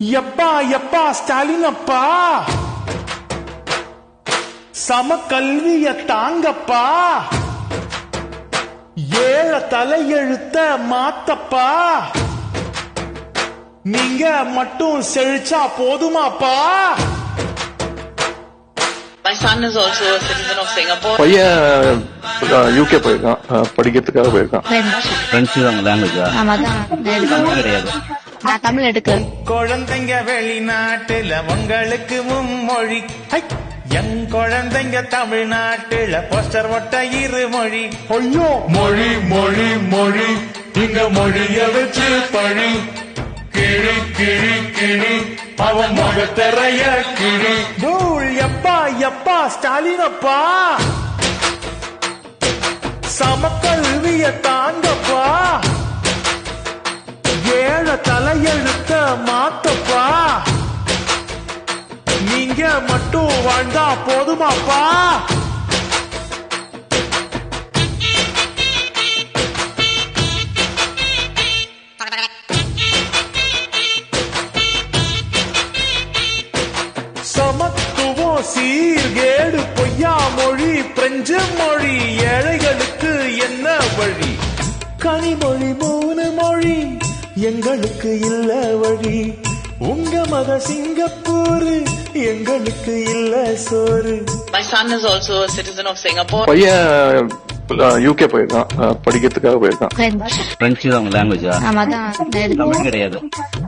எப்பா எப்பா ஸ்டாலின் அப்பா? சம கல்விய தாங்கப்பா. ஏழ தலையெழுத்த மாத்தப்பா. நீங்க மட்டும் செழிச்சா போதுமாப்பா? My son is also a citizen of Singapore. பையன் யூகே போயிருக்கான். அஹ், படிக்கிறதுக்காக போயிருக்கான். ஃப்ரெண்ட்ஸ் லாங்குவேஜா ஆமா தான் கிடையாது. நான் தமிழ் எடுக்க குழந்தைங்க வெளிநாட்டுல உங்களுக்கு மும்மொழி! என் குழந்தைங்க தமிழ்நாட்டுல போஸ்டர் ஒட்ட இருமொழி. ஐயோ. மொழி மொழி மொழி இங்க மொழிய வச்சு பழி. கிழி கிழி கிழி அவன் முகத்தரைய கிழி தூள் எப்பா எப்பா ஸ்டாலின் அப்பா. சமக்கல்விய தாங்கப்பா. மாத்தப்பா. நீங்க மட்டும் வாழ்ந்தா போதுமாப்பா. சமத்துவம் சீர்கேடு பொய்யா மொழி பிரெஞ்சு மொழி ஏழைகளுக்கு என்ன வழி? கனிமொழி மூணு எங்களுக்கு இல்ல வழி. உங்க மக சிங்கப்பூர் எங்களுக்கு இல்ல சோறு. My son is also a citizen of Singapore. பையன் யூகே போயிருக்கான். அஹ், படிக்கிறதுக்காக போயிருக்கான். லாங்குவேஜா ஆமா தான் நான் எடுக்கணும் தமிழ் கிடையாது.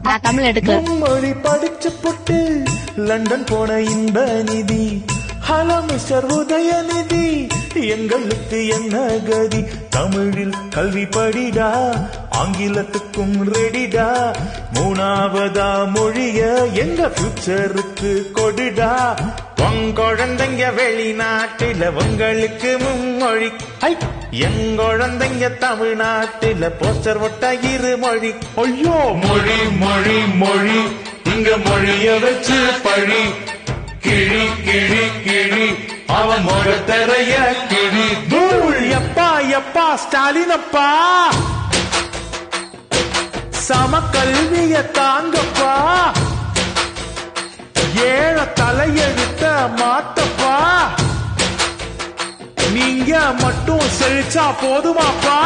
நான் தமிழ் எடுக்க மொழி படிச்சு புட்டு லண்டன் போன இன்ப நிதி. Hello mister Udhayanidhi. எங்களுக்கு என்ன கதி? தமிழில் கல்வி படிடா. ஆங்கிலத்துக்கும் ரெடிடா. மூணாவதா மொழிய எங்க ஃபியூச்சருக்கு கொடுடா. உன் குழந்தைங்க வெளிநாட்டுல உங்களுக்கு மும்மொழி. ஐ! என் குழந்தைங்க தமிழ்நாட்டுல போஸ்டர் ஒட்ட இருமொழி. ஐயோ. மொழி மொழி மொழி. இங்க மொழிய வச்சு பழி கிழி கிழி கிழி அவன் முகத்தரைய கிழி தூள் எப்பா எப்பா ஸ்டாலின் அப்பா சம கல்விய தாங்கப்பா. ஏழ தலையெழுத்த மாத்தப்பா நீங்க மட்டும் செழிச்சா போதுமாப்பா.